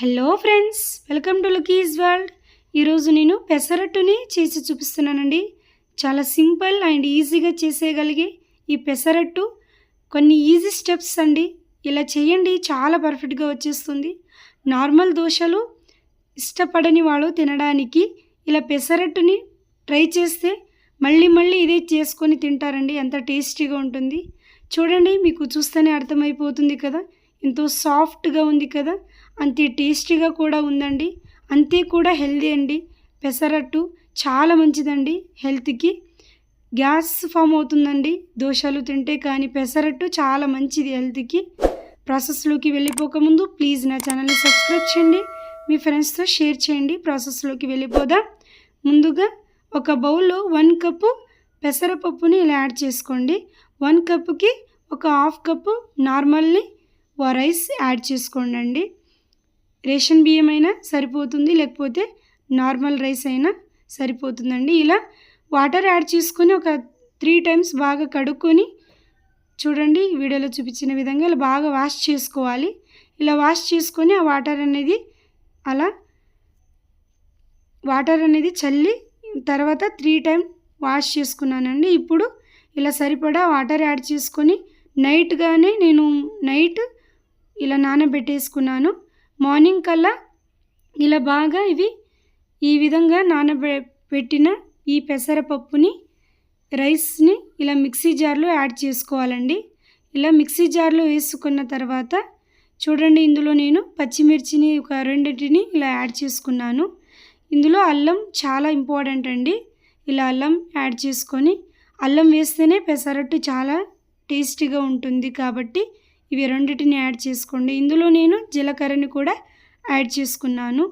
Hello friends welcome to Lukis world. ఈరోజు నేను పెసరట్టుని చేసి చూపిస్తున్నానండి. చాలా సింపుల్ అండ్ ఈజీగా చేసేయగలిగే ఈ పెసరట్టు. కొన్ని ఈజీ స్టెప్స్ అండి. ఇలా చేయండి చాలా పర్ఫెక్ట్గా వచ్చేస్తుంది. నార్మల్ దోశలు ఇష్టపడని వాళ్ళు తినడానికి ఇలా పెసరట్టుని ట్రై చేస్తే మళ్ళీ మళ్ళీ ఇదే చేసుకొని తింటారండి. ఎంత టేస్టీగా ఉంటుంది. చూడండి మీకు చూస్తేనే అర్థమైపోతుంది కదా. ఎంతో సాఫ్ట్గా ఉంది కదా? అంతే టేస్టీగా కూడా ఉందండి. అంతే కూడా హెల్దీ అండి. పెసరట్టు చాలా మంచిదండి హెల్త్కి. గ్యాస్ ఫామ్ అవుతుందండి. దోశలు తింటే కానీ పెసరట్టు చాలా మంచిది హెల్త్కి. ప్రాసెస్లోకి వెళ్ళిపోకముందు ప్లీజ్ నా ఛానల్ని సబ్స్క్రైబ్ చేయండి. మీ ఫ్రెండ్స్తో షేర్ చేయండి. ప్రాసెస్లోకి వెళ్ళిపోదాం. ముందుగా ఒక బౌల్లో వన్ కప్పు పెసరపప్పుని ఇలా యాడ్ చేసుకోండి. వన్ కప్పుకి ఒక హాఫ్ కప్పు నార్మల్ని రైస్ యాడ్ చేసుకోండి రేషన్ బియ్యం అయినా సరిపోతుంది లేకపోతే నార్మల్ రైస్ అయినా సరిపోతుందండి. ఇలా వాటర్ యాడ్ చేసుకొని ఒక త్రీ టైమ్స్ బాగా కడుక్కొని చూడండి వీడియోలో చూపించిన విధంగా ఇలా బాగా వాష్ చేసుకోవాలి. ఇలా వాష్ చేసుకొని ఆ వాటర్ అనేది అలా వాటర్ అనేది చల్లి తర్వాత త్రీ టైం వాష్ చేసుకున్నానండి. ఇప్పుడు ఇలా సరిపడా వాటర్ యాడ్ చేసుకొని నైట్గానే నేను నైట్ ఇలా నానబెట్టేసుకున్నాను. మార్నింగ్ కల్లా ఇలా బాగా ఇవి ఈ విధంగా నానబె పెట్టిన ఈ పెసరపప్పుని రైస్ని ఇలా మిక్సీ జార్లో యాడ్ చేసుకోవాలండి. ఇలా మిక్సీ జార్లో వేసుకున్న తర్వాత చూడండి ఇందులో నేను పచ్చిమిర్చిని ఒక రెండింటిని ఇలా యాడ్ చేసుకున్నాను. ఇందులో అల్లం చాలా ఇంపార్టెంట్ అండి. ఇలా అల్లం యాడ్ చేసుకొని అల్లం వేస్తేనే పెసరట్టు చాలా టేస్టీగా ఉంటుంది కాబట్టి ఇవి రెండింటిని యాడ్ చేసుకోండి. ఇందులో నేను జీలకర్రని కూడా యాడ్ చేసుకున్నాను.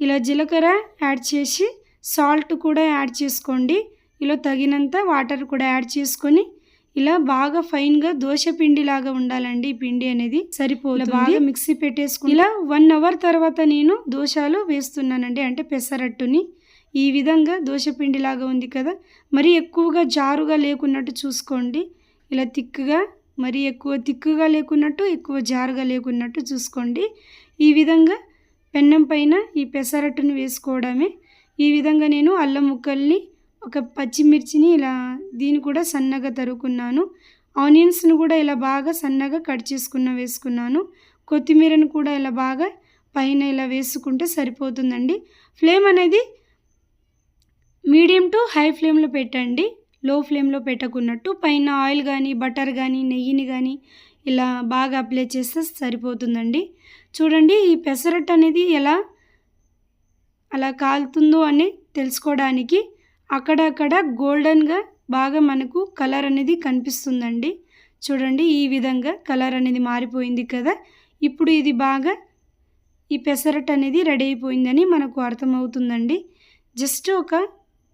ఇలా జీలకర్ర యాడ్ చేసి సాల్ట్ కూడా యాడ్ చేసుకోండి. ఇలా తగినంత వాటర్ కూడా యాడ్ చేసుకొని ఇలా బాగా ఫైన్గా దోశ పిండి లాగా ఉండాలండి ఈ పిండి అనేది. సరిపోతుంది. బాగా మిక్సీ పెట్టేసుకుని ఇలా వన్ అవర్ తర్వాత నేను దోశలు వేస్తున్నానండి అంటే పెసరట్టుని. ఈ విధంగా దోశ పిండి లాగా ఉంది కదా. మరి ఎక్కువగా జారుగా లేకున్నట్టు చూసుకోండి. ఇలా తిక్కుగా మరి ఎక్కువ తిక్కుగా లేకున్నట్టు ఎక్కువ జారుగా లేకున్నట్టు చూసుకోండి. ఈ విధంగా పెన్నం పైన ఈ పెసరట్టును వేసుకోవడమే. ఈ విధంగా నేను అల్లం ముక్కల్ని ఒక పచ్చిమిర్చిని ఇలా దీన్ని కూడా సన్నగా తరుకున్నాను ఆనియన్స్ను కూడా ఇలా బాగా సన్నగా కట్ చేసుకున్న వేసుకున్నాను. కొత్తిమీరను కూడా ఇలా బాగా పైన ఇలా వేసుకుంటే సరిపోతుందండి. ఫ్లేమ్ అనేది మీడియం టు హై ఫ్లేమ్లో పెట్టండి. లో ఫ్లేమ్లో పెట్టకున్నట్టు పైన ఆయిల్ కానీ బటర్ కానీ నెయ్యిని కానీ ఇలా బాగా అప్లై చేస్తే సరిపోతుందండి. చూడండి ఈ పెసరట్ అనేది ఎలా అలా కాలుతుందో అని తెలుసుకోవడానికి అక్కడక్కడ గోల్డెన్గా బాగా మనకు కలర్ అనేది కనిపిస్తుందండి. చూడండి ఈ విధంగా కలర్ అనేది మారిపోయింది కదా. ఇప్పుడు ఇది బాగా ఈ పెసరట్ అనేది రెడీ అయిపోయిందని మనకు అర్థమవుతుందండి. జస్ట్ ఒక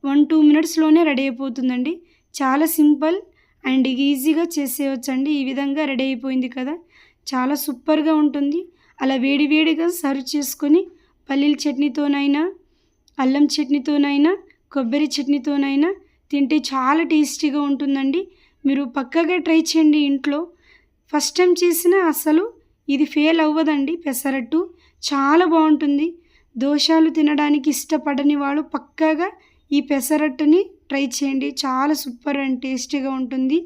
వన్ టూ మినిట్స్లోనే రెడీ అయిపోతుందండి. చాలా సింపుల్ అండ్ ఈజీగా చేసేయచ్చండి. ఈ విధంగా రెడీ అయిపోయింది కదా. చాలా సూపర్గా ఉంటుంది. అలా వేడివేడిగా సర్వ్ చేసుకొని పల్లీల చట్నీతోనైనా అల్లం చట్నీతోనైనా కొబ్బరి చట్నీతోనైనా తింటే చాలా టేస్టీగా ఉంటుందండి. మీరు పక్కగా ట్రై చేయండి ఇంట్లో. ఫస్ట్ టైం చేసినా అసలు ఇది ఫెయిల్ అవ్వదండి. పెసరట్టు చాలా బాగుంటుంది. దోశాలు తినడానికి ఇష్టపడని వాళ్ళు పక్కాగా ఈ పెసరట్టుని ట్రై చేయండి. చాలా సూపర్ అండ్ టేస్టీగా ఉంటుంది.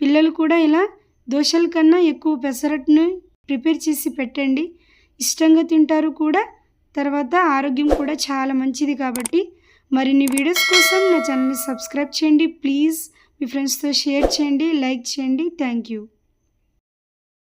పిల్లలు కూడా ఇలా దోశల కన్నా ఎక్కువ పెసరట్టును ప్రిపేర్ చేసి పెట్టండి. ఇష్టంగా తింటారు కూడా. తర్వాత ఆరోగ్యం కూడా చాలా మంచిది కాబట్టి మరిన్ని వీడియోస్ కోసం నా ఛానల్ని సబ్స్క్రైబ్ చేయండి. ప్లీజ్ మీ ఫ్రెండ్స్తో షేర్ చేయండి లైక్ చేయండి. Thank you.